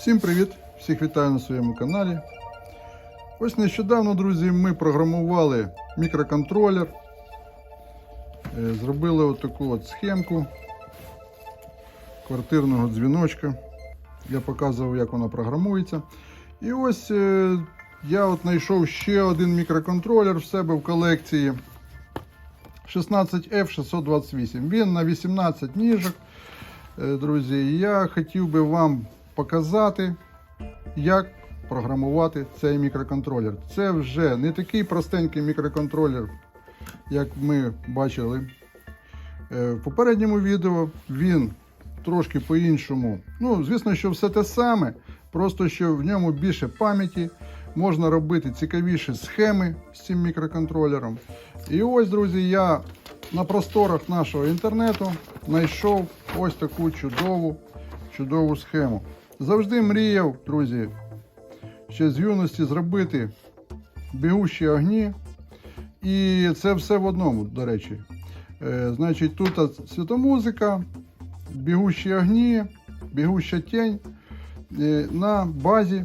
Всім привіт! Всіх вітаю на своєму каналі. Ось нещодавно, друзі, ми програмували мікроконтролер. Е, Зробили отаку от схемку квартирного дзвіночка. Я показував, як вона програмується. І ось е, я от знайшов ще один мікроконтролер в себе в колекції 16F628. Він на 18 ніжок. Е, Друзі, я хотів би вам показати, як програмувати цей мікроконтролер. Це вже не такий простенький мікроконтролер, як ми бачили е, в попередньому відео. Він трошки по-іншому. Ну, звісно, що все те саме, просто що в ньому більше пам'яті. Можна робити цікавіші схеми з цим мікроконтролером. І ось, друзі, я на просторах нашого інтернету знайшов ось таку чудову, чудову схему. Завжди мріяв, друзі, ще з юності зробити бігущі огні. І це все в одному, до речі. Е, значить, тут світомузика, бігущі огні, бігуща тінь е, на базі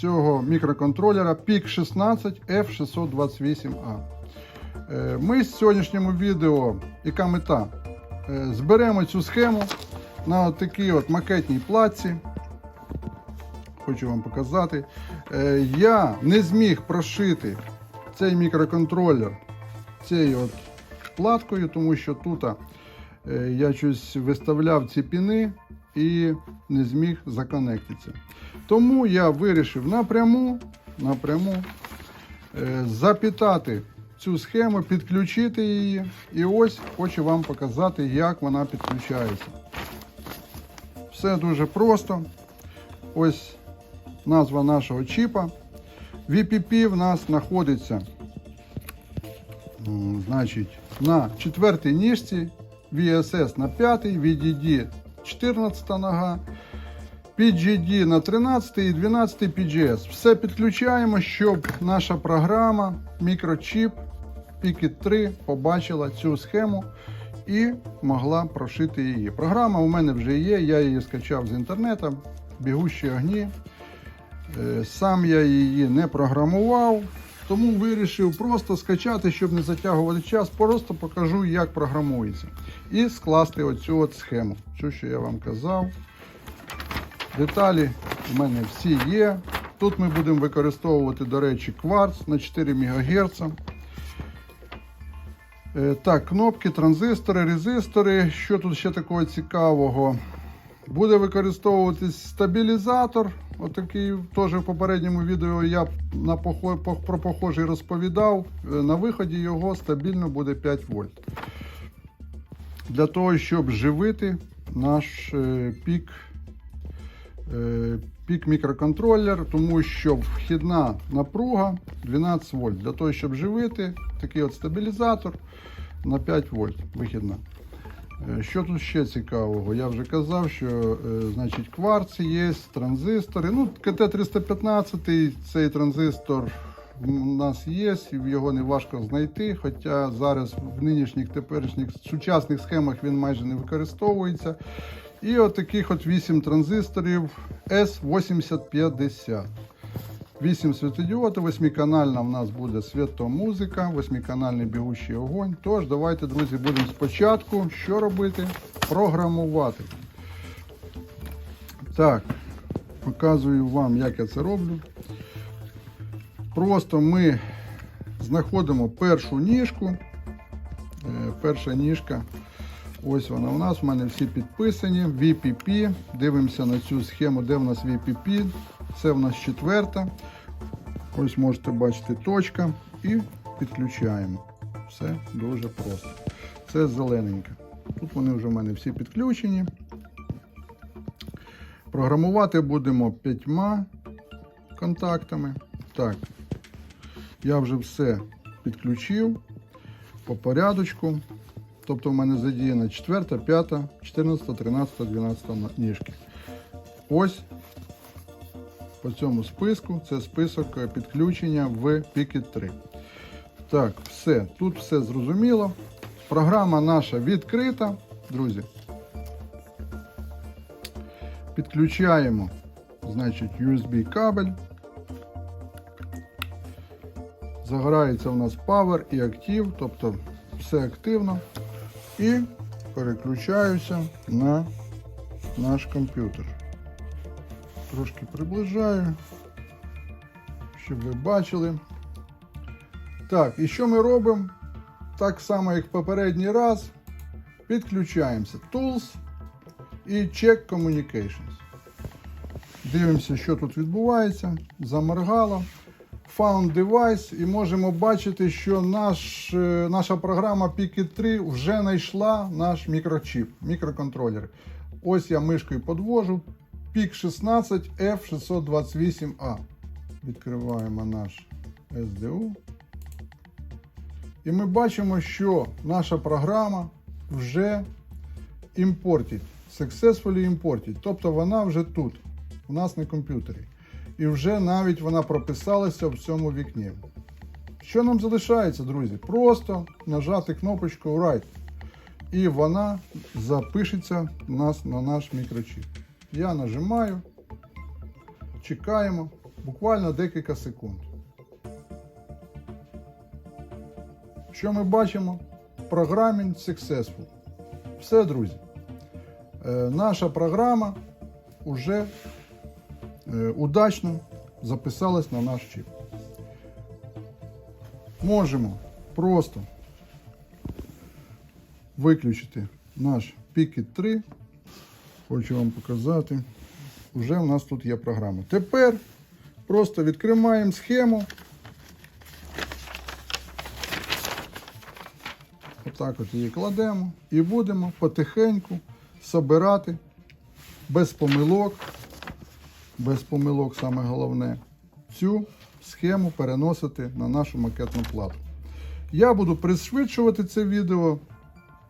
цього мікроконтролера PIC 16 F628A. Е, Ми з сьогоднішньому відео, яка мета, Е, зберемо цю схему на от такій от макетній платці. Хочу вам показати. Е, Я не зміг прошити цей мікроконтролер цією от платкою, тому що тут е, я щось виставляв ці піни і не зміг законектитися. Тому я вирішив напряму, напряму е, запитати цю схему, підключити її. І ось хочу вам показати, як вона підключається. Все дуже просто. Ось назва нашого чіпа. VPP в нас знаходиться значить, на четвертій ніжці, VSS на п'ятій, VDD 14 нога, PGD на 13 і 12 PGS. Все підключаємо, щоб наша програма, мікрочіп Picket 3 побачила цю схему і могла прошити її. Програма у мене вже є, я її скачав з інтернету, бігущі огні. Е, Сам я її не програмував, тому вирішив просто скачати, щоб не затягувати час, просто покажу, як програмується. І скласти оцю от схему. Що, що я вам казав. Деталі в мене всі є. Тут ми будемо використовувати, до речі, кварц на 4 МГц. Е, Так, кнопки, транзистори, резистори. Що тут ще такого цікавого? Буде використовуватись стабілізатор. Отакий теж в попередньому відео я на похо- про похожий розповідав. Е, На виході його стабільно буде 5 вольт. Для того, щоб живити наш е, пік, е, пік мікроконтролер, тому що вхідна напруга 12 вольт. Для того, щоб живити такий от стабілізатор на 5 вольт вихідна. Е, Що тут ще цікавого? Я вже казав, що е, значить, кварц є, транзистори. Ну, КТ-315, цей транзистор у нас є, його не важко знайти. Хоча зараз в нинішніх теперішніх сучасних схемах він майже не використовується. І от таких от 8 транзисторів S8050. 8 світодіод, восьмиканальна в нас буде світомузика, восьмиканальний бігущий огонь. Тож, давайте, друзі, будемо спочатку що робити? Програмувати. Так, показую вам, як я це роблю. Просто ми знаходимо першу ніжку. Е, Перша ніжка. Ось вона у нас. У мене всі підписані. VPP. Дивимося на цю схему, де в нас VPP. Це в нас четверта. Ось можете бачити точка. І підключаємо. Все дуже просто. Це зелененька. Тут вони вже в мене всі підключені. Програмувати будемо п'ятьма контактами. Так, я вже все підключив по порядочку. Тобто в мене задіяна 4, 5, 14, 13, 12 ніжки. Ось по цьому списку це список е, підключення в Picket 3. Так, все. Тут все зрозуміло. Програма наша відкрита, друзі. Підключаємо значить USB кабель. Загорається у нас Power і Active, тобто все активно. І переключаюся на наш комп'ютер. Трошки приближаю, щоб ви бачили. Так, і що ми робимо? Так само, як попередній раз. Підключаємося Tools і Check Communications. Дивимося, що тут відбувається. Заморгало. Found Device і можемо бачити, що наш, е, наша програма Piki 3 вже знайшла наш мікрочіп, мікроконтролер. Ось я мишкою подвожу. PIC 16 F628A. Відкриваємо наш SDU. І ми бачимо, що наша програма вже імпортить. Successfully імпортить. Тобто вона вже тут, у нас на комп'ютері. І вже навіть вона прописалася в цьому вікні. Що нам залишається, друзі? Просто нажати кнопочку Write. І вона запишеться у нас на наш мікрочіп. Я нажимаю, чекаємо буквально декілька секунд. Що ми бачимо? Програмінг successful. Все, друзі. Е, наша програма вже е, удачно записалась на наш чіп. Можемо просто виключити наш Picket 3. Хочу вам показати. Уже у нас тут є програма. Тепер просто відкриваємо схему. Отак от її кладемо і будемо потихеньку собирати без помилок, без помилок саме головне, цю схему переносити на нашу макетну плату. Я буду пришвидшувати це відео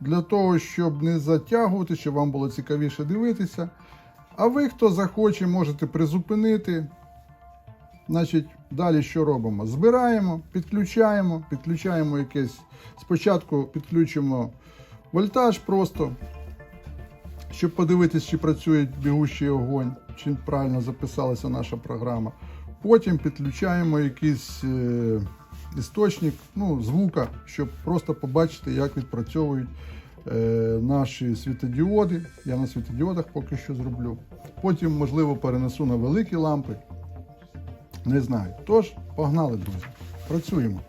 для того, щоб не затягувати, щоб вам було цікавіше дивитися. А ви, хто захоче, можете призупинити. Значить, далі що робимо? Збираємо, підключаємо, підключаємо якесь. Спочатку підключимо вольтаж просто, щоб подивитися, чи працює бігущий огонь, чи правильно записалася наша програма. Потім підключаємо якийсь е, істочник, ну, звука, щоб просто побачити, як відпрацьовують е, наші світодіоди. Я на світодіодах поки що зроблю. Потім, можливо, перенесу на великі лампи. Не знаю. Тож, погнали, друзі. Працюємо.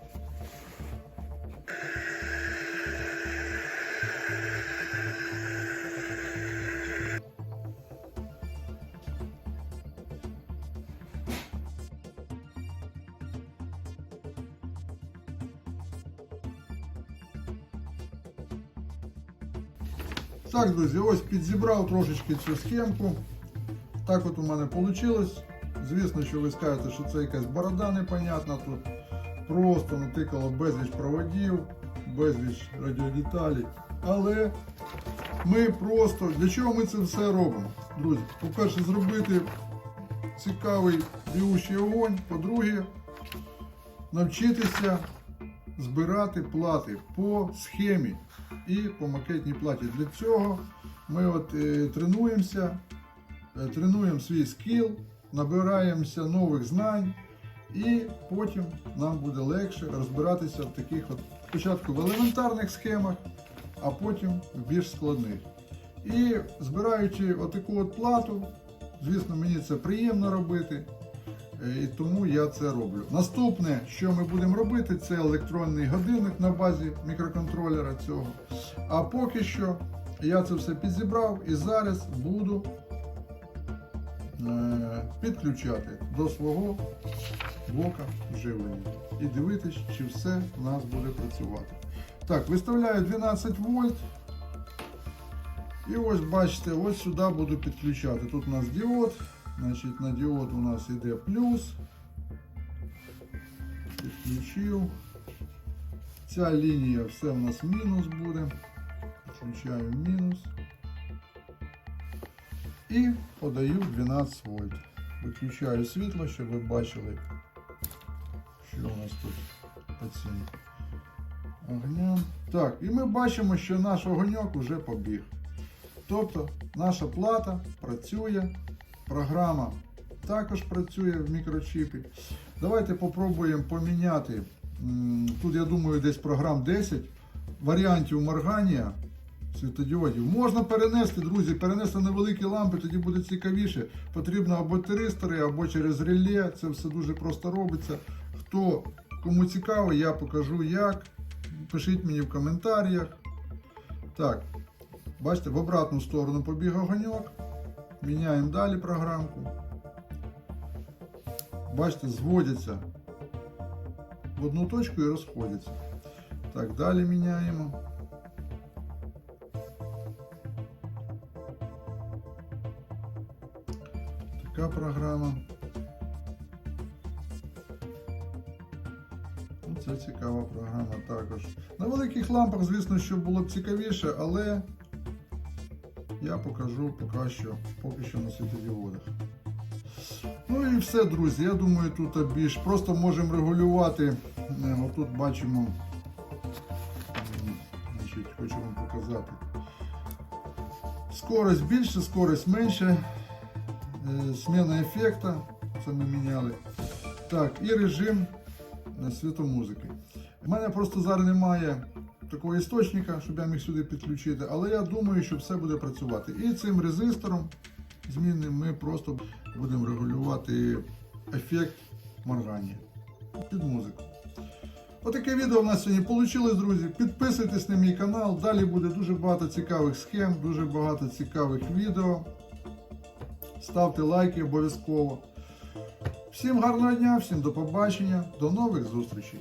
Так, друзі, ось підзібрав трошечки цю схемку. Так от у мене вийшло. Звісно, що ви скажете, що це якась борода непонятна тут. Просто натикало безліч проводів, безліч радіодеталей. Але ми просто для чого ми це все робимо? Друзі, по-перше, зробити цікавий бігущий огонь. По-друге, навчитися збирати плати по схемі і по макетній платі. Для цього ми от е, тренуємося, е, тренуємо свій скіл, набираємося нових знань, і потім нам буде легше розбиратися в таких от спочатку в елементарних схемах, а потім в більш складних. І збираючи отаку от плату, звісно, мені це приємно робити. Е, І тому я це роблю. Наступне, що ми будемо робити, це електронний годинник на базі мікроконтролера цього. А поки що я це все підзібрав і зараз буду е, підключати до свого блока живлення і дивитись, чи все у нас буде працювати. Так, виставляю 12 вольт. І ось бачите, ось сюди буду підключати. Тут у нас діод. Значить, на діод у нас йде плюс. Підключив. Ця лінія все у нас мінус буде. Підключаю мінус. І подаю 12 вольт. Виключаю світло, щоб ви бачили, що у нас тут по цим огням. Так, і ми бачимо, що наш огоньок вже побіг. Тобто наша плата працює, програма також працює в мікрочіпі. Давайте попробуємо поміняти. Тут, я думаю, десь програм 10 варіантів моргання світодіодів. Можна перенести, друзі, перенести на великі лампи, тоді буде цікавіше. Потрібно або тиристори, або через реле. Це все дуже просто робиться. Хто кому цікаво, я покажу як. Пишіть мені в коментарях. Так, бачите, в обратну сторону побіг огоньок. Міняємо далі програмку. Бачите, зводяться в одну точку і розходяться. Так, далі міняємо. Така програма. Ну, Це цікава програма також. На великих лампах, звісно, що було б цікавіше, але я покажу поки що, поки що на світодіодах. Ну і все, друзі. Я думаю, тут більш просто можемо регулювати. Е, Отут бачимо, значить, хочу вам показати. Скорость більше, скорость менше. Е, Зміна ефекта, це ми міняли. Так, і режим е, світомузики. У мене просто зараз немає такого істочника, щоб я міг сюди підключити, але я думаю, що все буде працювати. І цим резистором змінним ми просто будемо регулювати ефект моргання під музику. Отаке відео в нас сьогодні вийшло, друзі. Підписуйтесь на мій канал. Далі буде дуже багато цікавих схем, дуже багато цікавих відео. Ставте лайки обов'язково. Всім гарного дня, всім до побачення, до нових зустрічей.